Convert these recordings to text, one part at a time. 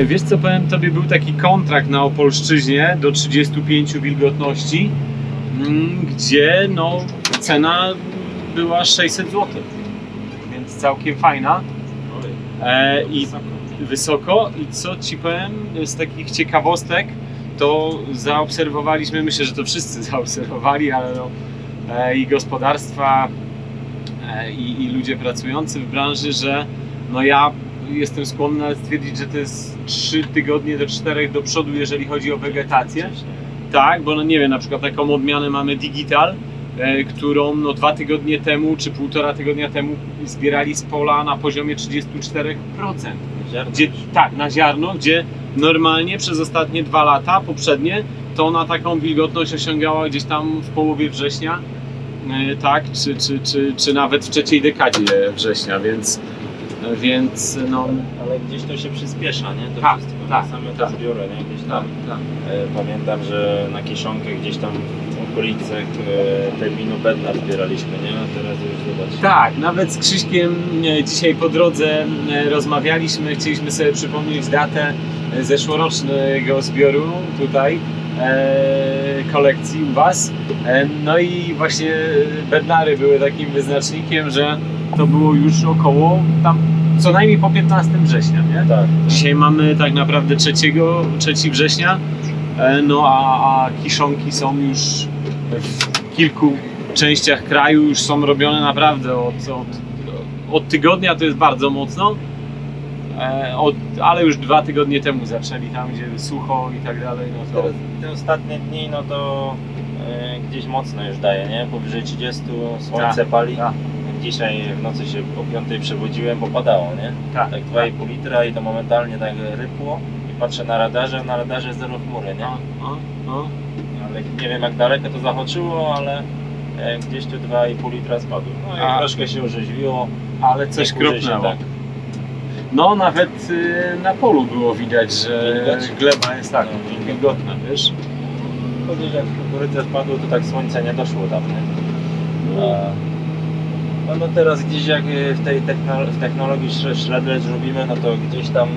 E, Wiesz co, powiem Tobie, był taki kontrakt na Opolszczyźnie do 35 wilgotności, mm, gdzie no, cena była 600 zł, więc całkiem fajna e, i wysoko. I co Ci powiem, z takich ciekawostek, to zaobserwowaliśmy, myślę, że to wszyscy zaobserwowali, ale no, e, i gospodarstwa, e, i, i ludzie pracujący w branży, że no ja jestem skłonny stwierdzić, że to jest 3 tygodnie do 4 do przodu, jeżeli chodzi o wegetację. Tak, bo no nie wiem, na przykład taką odmianę mamy Digital, e, którą no dwa tygodnie temu, czy półtora tygodnia temu zbierali z pola na poziomie 34%. Gdzie, tak, na ziarno, gdzie normalnie przez ostatnie dwa lata poprzednie to ona taką wilgotność osiągała gdzieś tam w połowie września, e, tak, czy, czy, czy, czy nawet w trzeciej dekadzie września, więc, więc no, Ale gdzieś to się przyspiesza, nie? To Tak, wszystko, tak, same tak. te zbiory, nie? Gdzieś tak, tam, tak. e, pamiętam, że na kieszonkę gdzieś tam w okolicach e, terminu bedna zbieraliśmy, nie? A teraz już zobacz. Tak, nawet z Krzyśkiem e, dzisiaj po drodze rozmawialiśmy, chcieliśmy sobie przypomnieć datę zeszłorocznego zbioru tutaj kolekcji u Was. No i właśnie bednary były takim wyznacznikiem, że to było już około tam co najmniej po 15 września, nie? Tak. Dzisiaj mamy tak naprawdę 3, 3 września, e, no a, a kiszonki są już w kilku częściach kraju, już są robione naprawdę od, od, od tygodnia, to jest bardzo mocno, e, od, ale już dwa tygodnie temu zaczęli tam, gdzie sucho i tak dalej, no to Teraz te ostatnie dni, no to e, gdzieś mocno już daje, nie? Powyżej 30 słońce Tak, pali. tak. Dzisiaj w nocy się o 5 przebudziłem, bo padało, nie? tak, Tak 2,5 litra i to momentalnie tak rypło. I patrzę na radarze, na radarze zero chmury, nie? no, no, no. Ale nie wiem jak daleko to zahaczyło, ale e, gdzieś tu 2,5 litra spadło. No i A. troszkę się orzeźwiło. ale coś Nie kurzy się, kropnęło. tak. No nawet y, na polu było widać, że Wilgoć? gleba jest tak, No, wilgotna, wiesz? Chodzi, że jak kukurydza spadło, to tak słońce nie doszło tam, nie? A, No, no teraz gdzieś jak y, w tej technologii shredder robimy, no to gdzieś tam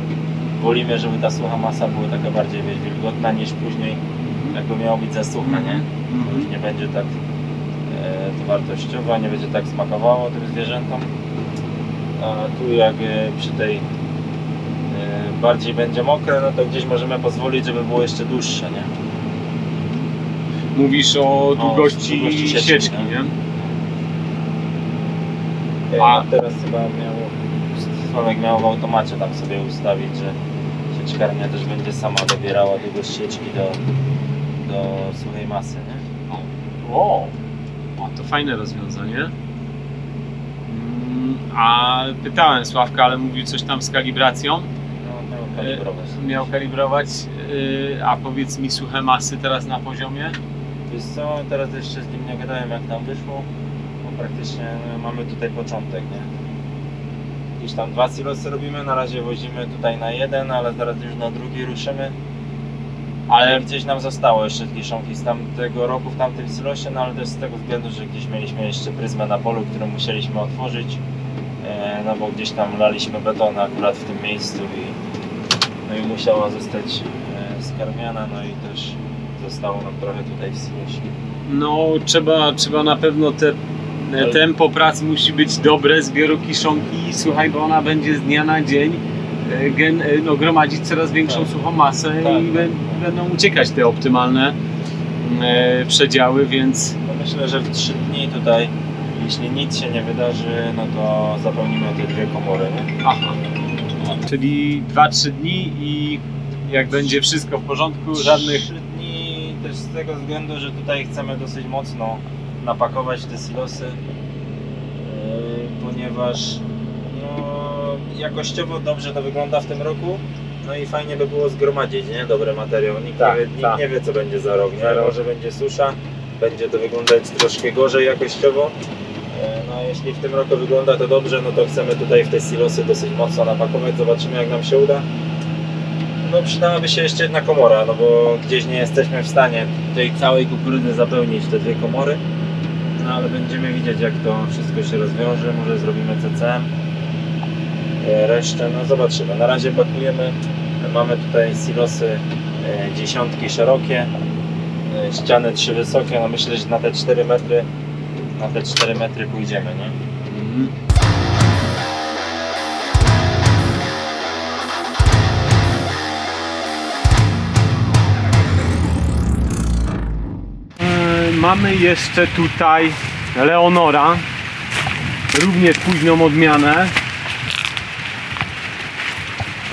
wolimy, żeby ta sucha masa była taka bardziej wiesz, wilgotna niż później jakby miało być za sucha, nie? Mhm. Już nie będzie tak e, to wartościowa, nie będzie tak smakowało tym zwierzętom. A tu jak e, przy tej e, bardziej będzie mokre, no to gdzieś możemy pozwolić, żeby było jeszcze dłuższe, nie? Mówisz o długości, długości sieczki, sieczki, no. nie? A teraz chyba miał, Sławek miał w automacie tam sobie ustawić, że sieczkarnia też będzie sama dobierała długość sieczki do, do suchej masy, nie? O, o, to fajne rozwiązanie. Mm, A pytałem Sławka, ale mówił coś tam z kalibracją. No, miał kalibrować. Miał kalibrować, yy, a powiedz mi suche masy teraz na poziomie? Wiesz co, teraz jeszcze z nim nie gadałem jak tam wyszło, praktycznie no, mamy tutaj początek, nie? Gdzieś tam dwa silosy robimy, na razie wozimy tutaj na jeden, ale zaraz już na drugi ruszymy. Ale gdzieś nam zostało jeszcze kiszonki z tamtego roku w tamtym silosie, no ale też z tego względu, że gdzieś mieliśmy jeszcze pryzmę na polu, którą musieliśmy otworzyć. E, no bo gdzieś tam laliśmy beton akurat w tym miejscu i, no i musiała zostać e, skarmiana, no i też zostało nam trochę tutaj w silosie. No, trzeba, trzeba na pewno te tempo prac musi być dobre, zbioru kiszonki. Słuchaj, bo ona będzie z dnia na dzień e, gen, e, no, gromadzić coraz większą Tak. suchą masę Tak, i bę- będą uciekać te optymalne e, przedziały, więc No myślę, że w 3 dni tutaj, jeśli nic się nie wydarzy, no to zapełnimy te dwie komory, nie? Aha. Czyli 2-3 dni i jak będzie wszystko w porządku, żadnych. 3 dni też z tego względu, że tutaj chcemy dosyć mocno napakować te silosy, yy, ponieważ no, jakościowo dobrze to wygląda w tym roku. No i fajnie by było zgromadzić, nie? Dobry materiał. Nikt, Tak, nie, wie, nikt tak. nie wie, co będzie za rok, nie? Może będzie susza, będzie to wyglądać troszkę gorzej jakościowo. E, No a jeśli w tym roku wygląda to dobrze, no to chcemy tutaj w te silosy dosyć mocno napakować. Zobaczymy, jak nam się uda. No przydałaby się jeszcze jedna komora, no bo gdzieś nie jesteśmy w stanie tej całej kukurydzy zapełnić te dwie komory. No ale będziemy widzieć jak to wszystko się rozwiąże, może zrobimy CCM. E, Resztę, no zobaczymy. Na razie pakujemy Mamy tutaj silosy e, dziesiątki szerokie, e, ściany trzy wysokie. No myślę, że na te 4 metry, na te 4 metry pójdziemy, nie? Mamy jeszcze tutaj Leonora, również późną odmianę.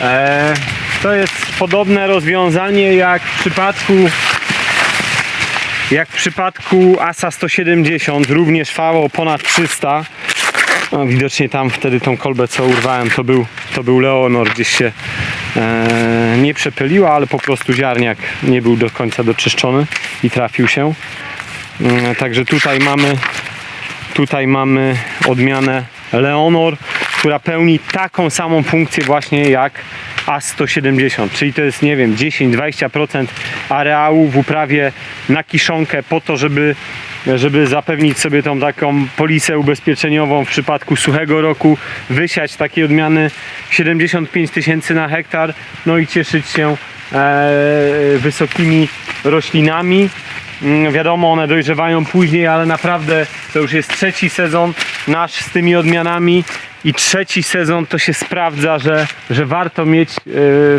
E, to jest podobne rozwiązanie jak w przypadku jak w przypadku ASA 170, również VO ponad 300. No, widocznie tam wtedy tą kolbę co urwałem to był, to był Leonor, gdzieś się e, nie przepyliła, ale po prostu ziarniak nie był do końca doczyszczony i trafił się. Mm, Także tutaj mamy tutaj mamy odmianę Leonor, która pełni taką samą funkcję właśnie jak A170, czyli to jest nie wiem 10-20% areału w uprawie na kiszonkę po to, żeby żeby zapewnić sobie tą taką polisę ubezpieczeniową w przypadku suchego roku, wysiać takiej odmiany 75 tysięcy na hektar, no i cieszyć się e, wysokimi roślinami. Mm, Wiadomo, one dojrzewają później, ale naprawdę to już jest trzeci sezon nasz z tymi odmianami i trzeci sezon to się sprawdza, że, że warto mieć e,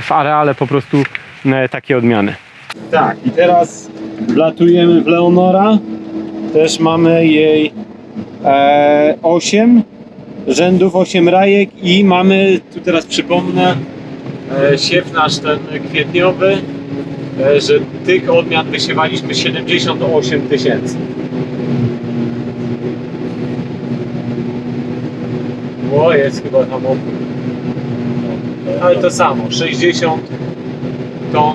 w areale po prostu e, takie odmiany. Tak, i teraz wlatujemy w Leonora. Też mamy jej e, 8 rzędów, 8 rajek i mamy, tu teraz przypomnę, e, siew nasz ten kwietniowy, że tych odmian wysiewaliśmy 78 tysięcy. O, jest chyba tam opór. Ale to samo, 60 ton,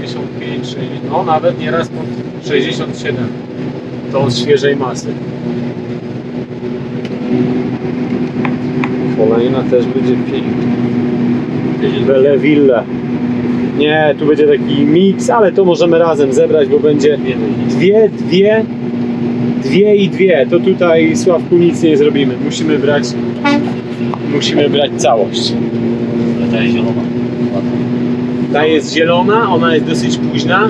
55, 60, no nawet nieraz pod 67 ton świeżej masy. Kolejna też będzie piękna. Belleville. Nie, tu będzie taki miks, ale to możemy razem zebrać, bo będzie dwie, dwie, dwie i dwie. To tutaj Sławku nic nie zrobimy. Musimy brać, musimy brać całość. Ta jest zielona. Ta jest zielona, ona jest dosyć późna,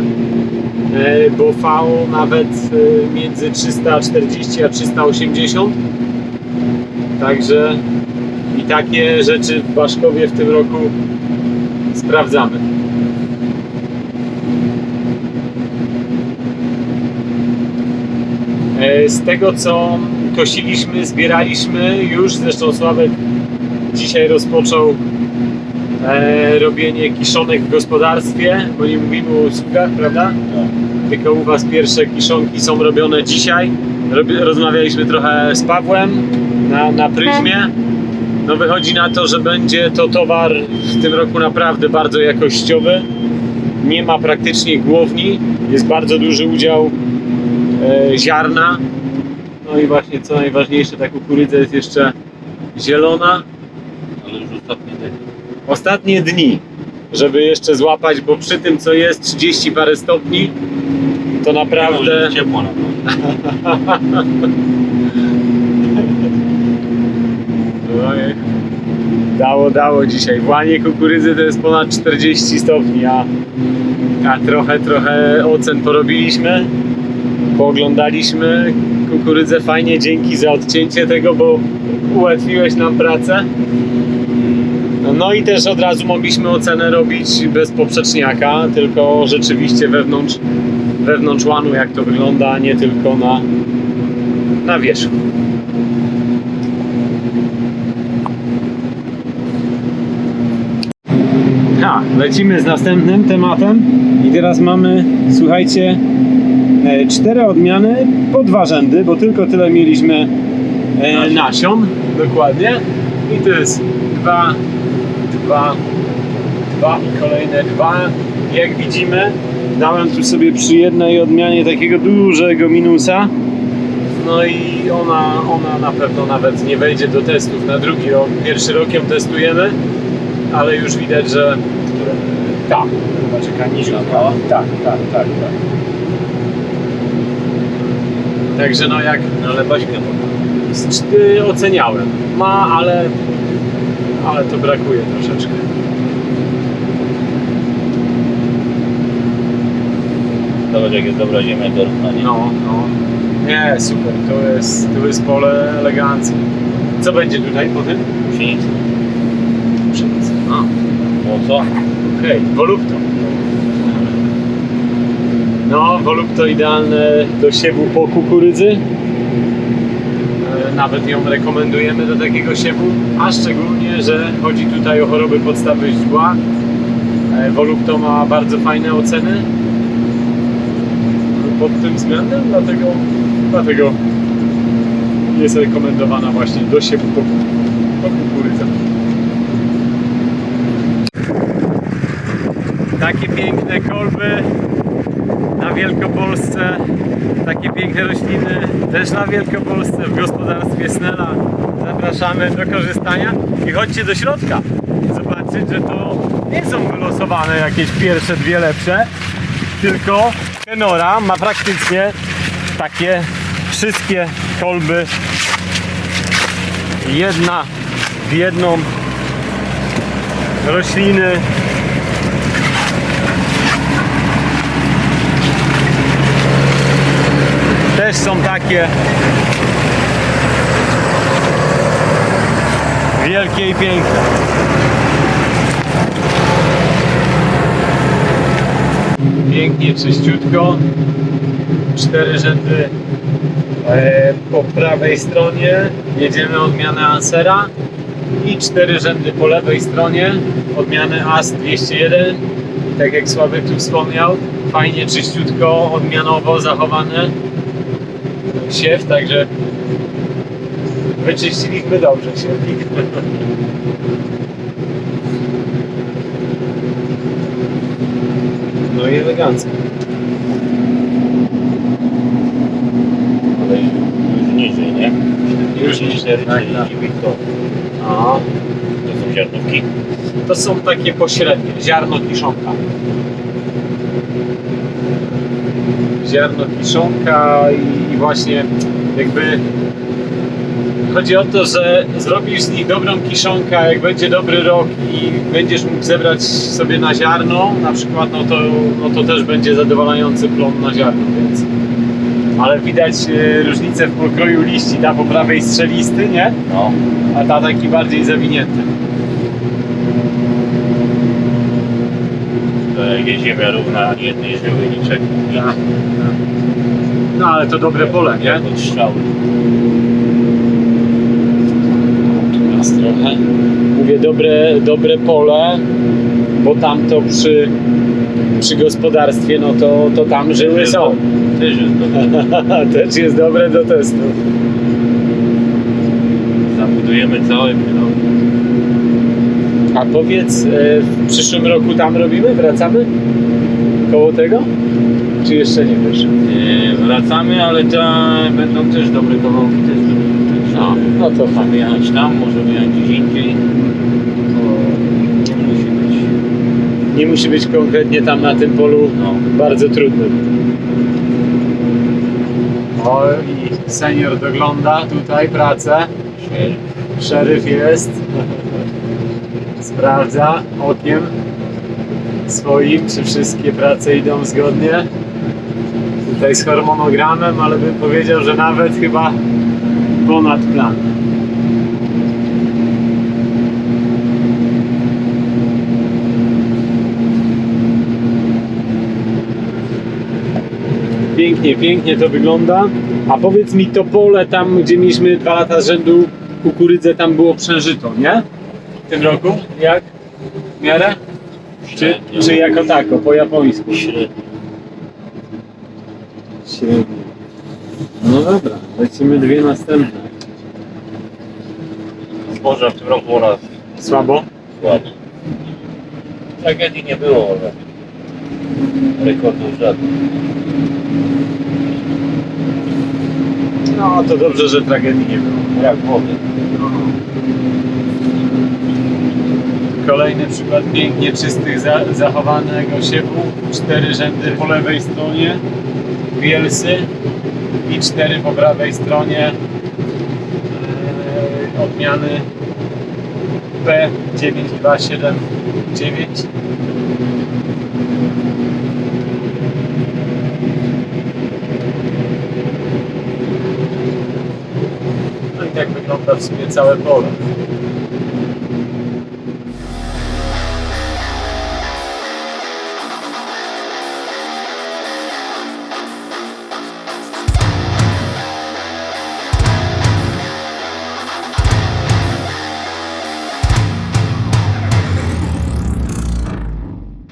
e, bo V nawet e, między 340 a 380. Także i takie rzeczy w Baszkowie w tym roku sprawdzamy. Z tego co kosiliśmy, zbieraliśmy już, zresztą Sławek dzisiaj rozpoczął e, robienie kiszonek w gospodarstwie, bo nie mówimy o usługach, prawda? Tylko u Was pierwsze kiszonki są robione dzisiaj. Robi, rozmawialiśmy trochę z Pawłem na, na pryzmie. No wychodzi na to, że będzie to towar w tym roku naprawdę bardzo jakościowy. Nie ma praktycznie głowni, jest bardzo duży udział e, ziarna. No i właśnie co najważniejsze, ta kukurydza jest jeszcze zielona. Ale już ostatni dzień. ostatnie dni, żeby jeszcze złapać, bo przy tym co jest 30 parę stopni, to naprawdę ciepło na. Ojej. dało, dało dzisiaj. W łanie kukurydzy to jest ponad 40 stopni, a, a trochę, trochę ocen porobiliśmy, pooglądaliśmy kukurydzę fajnie, dzięki za odcięcie tego, bo ułatwiłeś nam pracę. No i też od razu mogliśmy ocenę robić bez poprzeczniaka, tylko rzeczywiście wewnątrz, wewnątrz łanu jak to wygląda, a nie tylko na, na wierzchu. Ha, lecimy z następnym tematem i teraz mamy, słuchajcie, cztery odmiany po dwa rzędy, bo tylko tyle mieliśmy e, nasion, dokładnie. I to jest dwa, dwa, dwa i kolejne dwa. Jak widzimy, dałem tu sobie przy jednej odmianie takiego dużego minusa. No i ona, ona na pewno nawet nie wejdzie do testów na drugi rok. Pierwszy rok ją testujemy, ale już widać, że tak, znaczy kaniziutka. Tak, tak, tak, tak. Także no jak... No ale Baśkę y, oceniałem. Ma, ale... Ale to brakuje troszeczkę. Zobacz jak jest dobra ziemia do równania. No, no. Nie, super. To jest, to jest pole elegancji. Co będzie tutaj po tym? Pszenicy. Pszenicy. A. No co? Okej, okay. wolupto. No, Volupto idealne do siewu po kukurydzy. E, Nawet ją rekomendujemy do takiego siewu, a szczególnie, że chodzi tutaj o choroby podstawy źdźbła. E, Volupto ma bardzo fajne oceny pod tym względem, dlatego, dlatego jest rekomendowana właśnie do siewu po, po. Takie piękne kolby na Wielkopolsce, takie piękne rośliny też na Wielkopolsce w gospodarstwie Snella. Zapraszamy do korzystania i chodźcie do środka. Zobaczyć, że to nie są wylosowane jakieś pierwsze dwie lepsze, tylko Kenora ma praktycznie takie wszystkie kolby jedna w jedną rośliny też są takie wielkie i piękne. Pięknie, czyściutko. Cztery rzędy e, po prawej stronie. Jedziemy odmianę Ansera. I cztery rzędy po lewej stronie. Odmiany AS 201. I tak jak Sławek tu wspomniał, fajnie, czyściutko, odmianowo zachowane siew, także wyczyściliśmy dobrze siewnik. No i elegancko. Ale już niżej, nie? Już niżej, 44, tak, tak. 49 to, A, to są ziarnówki. to są takie pośrednie, ziarno kiszonka. Ziarno kiszonka i właśnie jakby chodzi o to, że zrobisz z nich dobrą kiszonkę, jak będzie dobry rok i będziesz mógł zebrać sobie na ziarno, na przykład, no to, no to też będzie zadowalający plon na ziarno, więc ale widać e, różnicę w pokroju liści, ta po prawej strzelisty, nie? No. A ta taki bardziej zawinięty. To jak jest ziemia równa, jednej żyły, niczego. Tak. No ale to dobre pole, nie? Od strzały. Teraz trochę. Mówię dobre, dobre pole, bo tam to przy, przy gospodarstwie, no to, to tam żyły są. Też jest dobre. Też jest dobre do testu. Zabudujemy cały pilot. A powiedz, e, w przyszłym roku tam robimy? Wracamy? Koło tego? Czy jeszcze nie wiesz? E, Wracamy, ale ta będą też dobre kawałki też do No, no to Możemy fajnie. jechać tam, możemy jechać gdzieś indziej. To nie musi być. Nie musi być konkretnie tam na tym polu No. bardzo trudnym. O, i senior dogląda tutaj pracę. Szeryf jest. Sprawdza okiem swoim, czy wszystkie prace idą zgodnie. Tutaj z harmonogramem, ale bym powiedział, że nawet chyba ponad plan. Pięknie, pięknie to wygląda. A powiedz mi, to pole tam, gdzie mieliśmy dwa lata z rzędu kukurydzę, tam było przeżyto, nie? W tym roku? Jak? W miarę? Czy, czy jako tako, po japońsku? Średnio. Średnio. No dobra, lecimy dwie następne. Zboża w tym roku u nas Słabo? słabo. Tragedii nie było, ale rekordów żadnych. No to dobrze, że tragedii nie było. Jak wody. Kolejny przykład pięknie czystych, za, zachowanego siewu. Cztery rzędy po lewej stronie, Wielsy i cztery po prawej stronie e, odmiany P9279 No i tak wygląda w sumie całe pole.